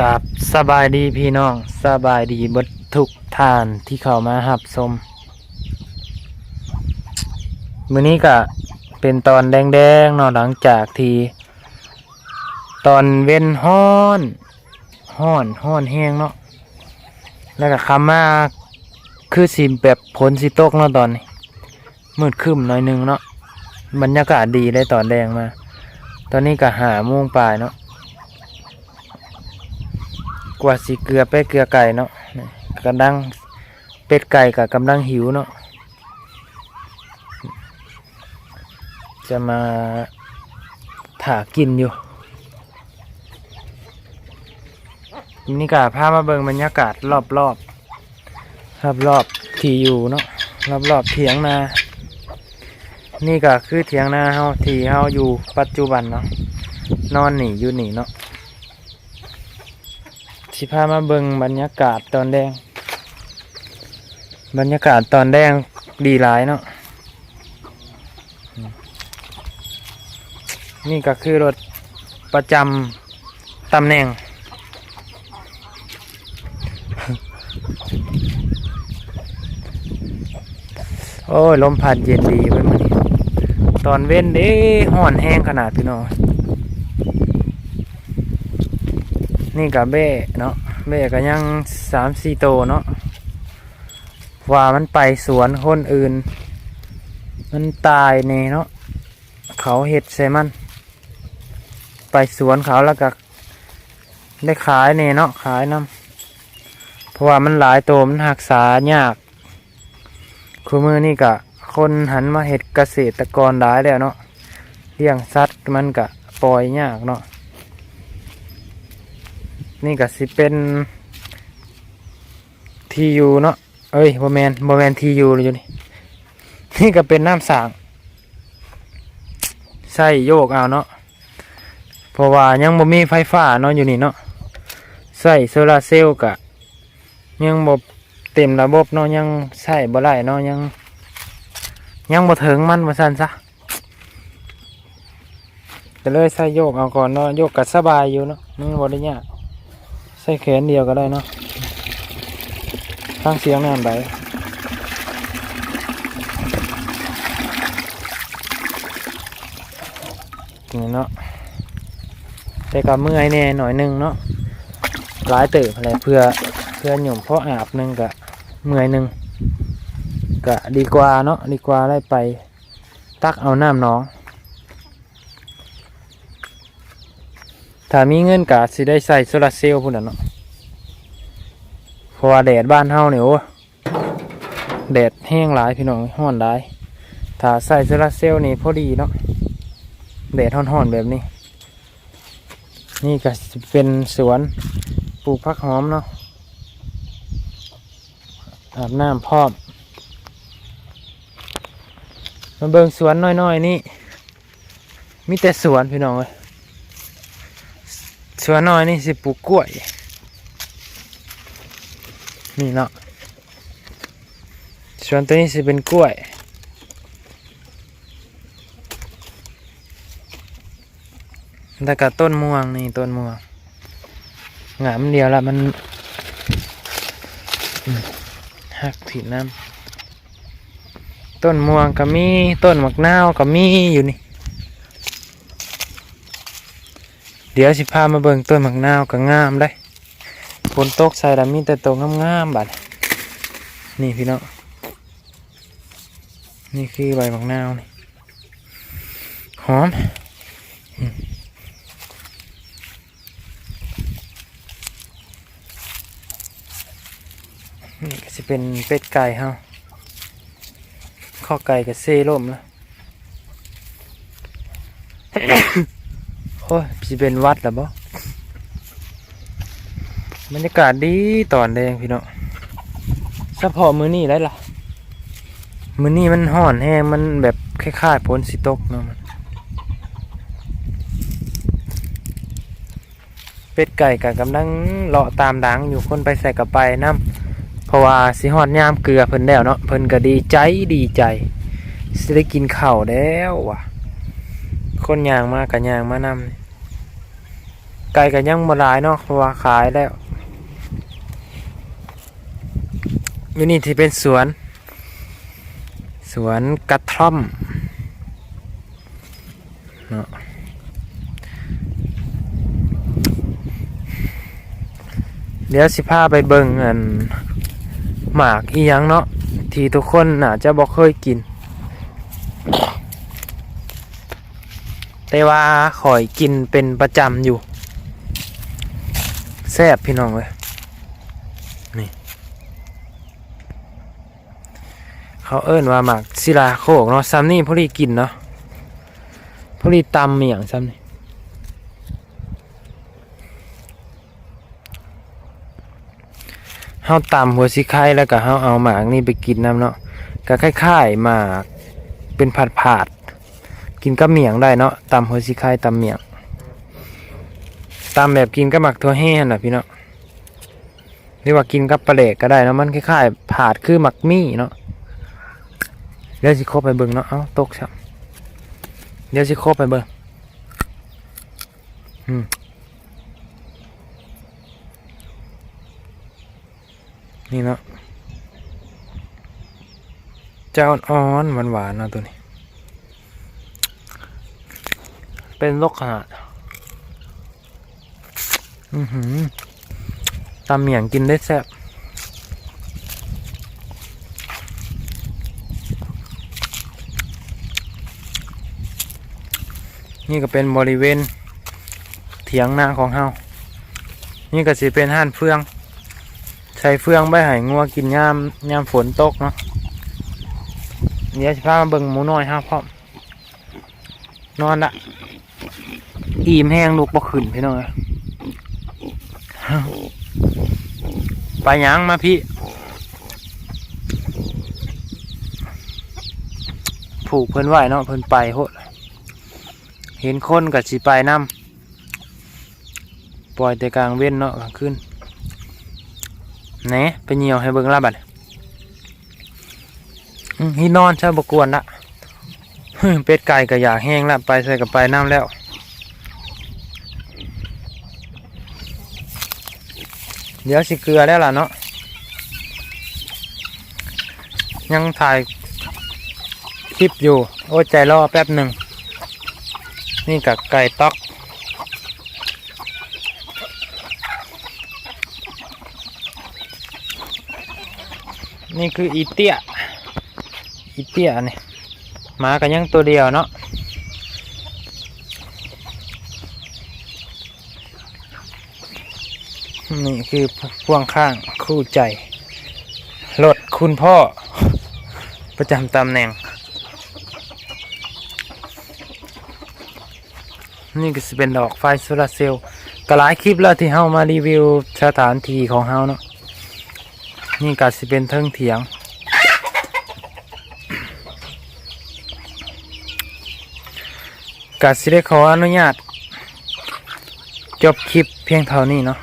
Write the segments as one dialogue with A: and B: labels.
A: กับสบายดีพี่น้องสบายดีบดทุกท่านที่เข้ามาหับชมมื้อนี้ก็เป็นตอนแดงๆเนาะหลังจากที่ตอนเว้นฮ้อนฮ้อนฮ้อนแห้งเนาะแล้วก็คำมาคือสิแบบผลสิตกเนาะตอนนี้มืดครึ้มหน่อยหนึงเนาะ บรรยากาศดีได้ตอนแดงมา ตอนนี้ก็หาโมงปลายเนาะกว่าสิเกลือเป็ดเกลือไก่เนาะกำลังเป็ดไก่กับกำลังหิวเนาะจะมาถากินอยู่นี่กะพามาเบิงบรรยากาศรอบรอบรอบรอบๆที่อยู่เนาะรอบรอบๆเถียงนา นี่ก็คือเถียงนาเฮาที่เฮาอยู่ปัจจุบันเนาะนอนหนีอยู่หนีเนาะสิพามาเบิงบรรยากาศตอนแดง บรรยากาศตอนแดงดีหลายเนาะนี่ก็คือรถประจำตำแหน่ง โอ้ยลมพัดเย็นดีเว้ยมัน ตอนเว้นเด้ห่อนแห้งขนาดพี่น้องนี่กับเบ้เนาะเบ้ก็ยังสามสี่โตเนาะว่ามันไปสวนคนอื่น มันตายเน่เนาะเขาเห็ดใส่มัน ไปสวนเขาแล้วก็ได้ขายเน่เนาะขายน้ำเพราะว่ามันหลายโตมันหักษายากคือมือนี่กะ คนหันมาเห็ดเกษตรกรหลายแล้วเนาะเลี้ยงสัตว์มันกะปล่อยยากเนาะนี่ก็สิเป็นทียูเนาะเอ้ยโมแมนโมแมนทียูเลยอยู่นี่นี่ก็เป็นน้ำสางใส่โยกเอาเนาะเพราะว่ายังบ่มีไฟฟ้าเนาะอยู่นี่เนาะใส่โซลาร์เซลล์กะยังบ่เต็มระบบเนาะยังใส่บ่ได้เนาะยัง ยังบ่ถึงมันบ่ซั่นซะก็เลยใส่โยกเอาก่อนเนาะโยกก็สบายอยู่เนาะมันบ่ได้ยากใส่แขนเดียวก็ได้เนาะฟังเสียงแม่นไปนี่เนาะแต่ก็เมื่อยแน่หน่อยหนึงเนาะหลายเติบอะไรเพื่อเพื่อหย่มเพราะอาบหนึงกะเมื่อยหนึง กะดีกว่าเนาะดีกว่าได้ไป ตักเอาน้ำน้อง ถ้ามีเงินกะสิได้ใส่โซลาร์เซลล์พุ่นน่ะเนาะเพราะว่าแดดบ้านเฮาเนี่ยโอ้แดดแห้งหลายพี่น้องร้อนหลาย ถ้าใส่โซลาร์เซลล์นี่พอดีเนาะแดดร้อนๆแบบนี้ นี่ก็เป็นสวนปลูกผักหอมเนาะอาบน้ำพร้อม มาเบิ่งสวนน้อยๆนี่มีแต่สวนพี่น้องเลยสวนน้อยนี่สิปลูกกล้วยนี่เนาะสวนตัวนี้สิเป็นกล้วยแล้วก็ต้นม่วงนี่ต้นม่วงงามเดียวละมันหักถิ่นน้ำ ต้นม่วงก็มีต้นมะนาวก็มีอยู่นี่ เดี๋ยวสิพามาเบิ่งต้นมะนาวก็งามได้ฝนตกใส่แล้วมีแต่ตัวงามๆบัดนี่พี่น้องนี่คือใบมะนาวนี่หอมนี่ก็สิเป็นเป็ดไก่เฮา ข้อไก่กับเซ่ร่มแล้วโอ้ยสิเป็นวัดแล้วบ่บรรยากาศดีตอนแดงพี่น้องเฉพาะมือนี่ได้ล่ะ มือนี่มันห่อนแห้งมันแบบคล้ายๆฝนสิตกเนาะมัน เป็ดไก่กับกำลังเลาะตามดังอยู่คนไปใส่กับไปน้ำ เพราะว่าสิฮอดยามเกลือเพิ่นแล้วเนาะเพิ่นก็ดีใจดีใจสิได้กินข้าวแล้วว่ะ คนย่างมากันย่างมานำไก่กันยังบ่หลายเนาะเพราะว่าขายแล้วอยู่นี่ที่เป็นสวน สวนกระท่อมเนาะเดี๋ยวสิพาไปเบิ่งอัน หมากอียังเนาะที่ทุกคนน่าจะบ่เคยกิน แต่ว่าข่อยกินเป็นประจำอยู่แซ่บพี่น้องเลยนี่เขาเอิ้นว่าหมากศิลาโคกเนาะซ้ำนี่พอดีกินเนาะพอดีตำเมียงซ้ำนี่ เฮาตำหัวสิไข่แล้วก็เฮาเอาหมากนี่ไปกินน้ำเนาะก็คล้ายๆหมากเป็นผัดผาดๆกินกับเมียงได้เนาะตำหัวสิไข่ตำเมียงตำแบบกินกับหมักทั่วแห้งน่ะพี่เนาะหรือว่ากินกับปลาเล็กก็ได้เนาะมันคล้ายๆผาดคือหมักมี่เนาะเดี๋ยวสิโคบไปเบิ่งเนาะเอ้าตกชับเดี๋ยวสิโคบไปเบิ่งอืม นี่เนาะเจ้าอ่อนหวานหวานๆเนาะตัวนี้ เป็นโรคขนาด อือหือตำเหมียงกินได้แซ่บนี่ก็เป็นบริเวณเถียงนาของเฮานี่ก็สิเป็นห้านเฟือง ใช้เฟืองใบไห้งัวกินยามยามฝนตกเนาะเดี๋ยวสิพามาเบิ่งหมูน้อยเฮาพร้อมนอนละอิ่มแห้งลูกบ่ขึ้นพี่น้องเอ้ยไปยังมาพี่ผูกเพิ่นไหวเนาะเพิ่นไปโหดเห็นคนกับสีไปน้ำปล่อยแต่กลางเว้นเนาะกลางคืน ไหนไปเหนียวให้เบิ่งลาบัดฮีนอนใช่บกวนละเป็ดไก่ก็อยากแห้งละไปใส่กับไปน้ำแล้วเดี๋ยวสิเกลือได้วล่ะเนาะยังถ่ายคลิปอยู่ โอ้ใจรอแป๊บหนึ่ง นี่กับไก่ต๊อก นี่คืออีเตียอีเตียนี่มากันยังตัวเดียวเนาะนี่คือพ่วงข้างคู่ใจรถคุณพ่อ ประจำตำแหน่ง นี่ก็จะเป็นดอกไฟโซลาเซลล์ก็หลายคลิปแล้วที่เฮามารีวิวสถานที่ของเฮาเนาะ นี่ก็สิเป็นเทิงเถียงก็สิได้ขออนุญาต จบคลิปเพียงเท่านี้เนาะ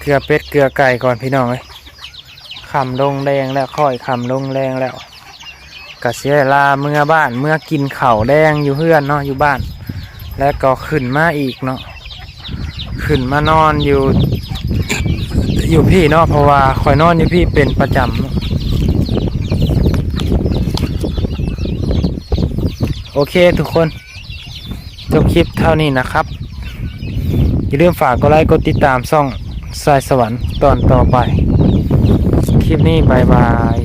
A: เกลือเป็ดเกลือไก่ก่อนพี่น้องเลยคำลงแรงแล้วค่อยคำลงแรงแล้วก็เสียลาเมื่อบ้านเมื่อกินเข่าแดงอยู่เพื่อนเนาะอยู่บ้าน แล้วก็ขึ้นมาอีกเนาะขึ้นมานอนอยู่ อยู่พี่เนาะเพราะว่าคอยนอนอยู่พี่เป็นประจำโอเคทุกคนจบคลิปเท่านี้นะครับ อย่าลืมฝากกดไลค์กดติดตามช่องสายสวรรค์ตอนต่อไป คลิปนี้บายบาย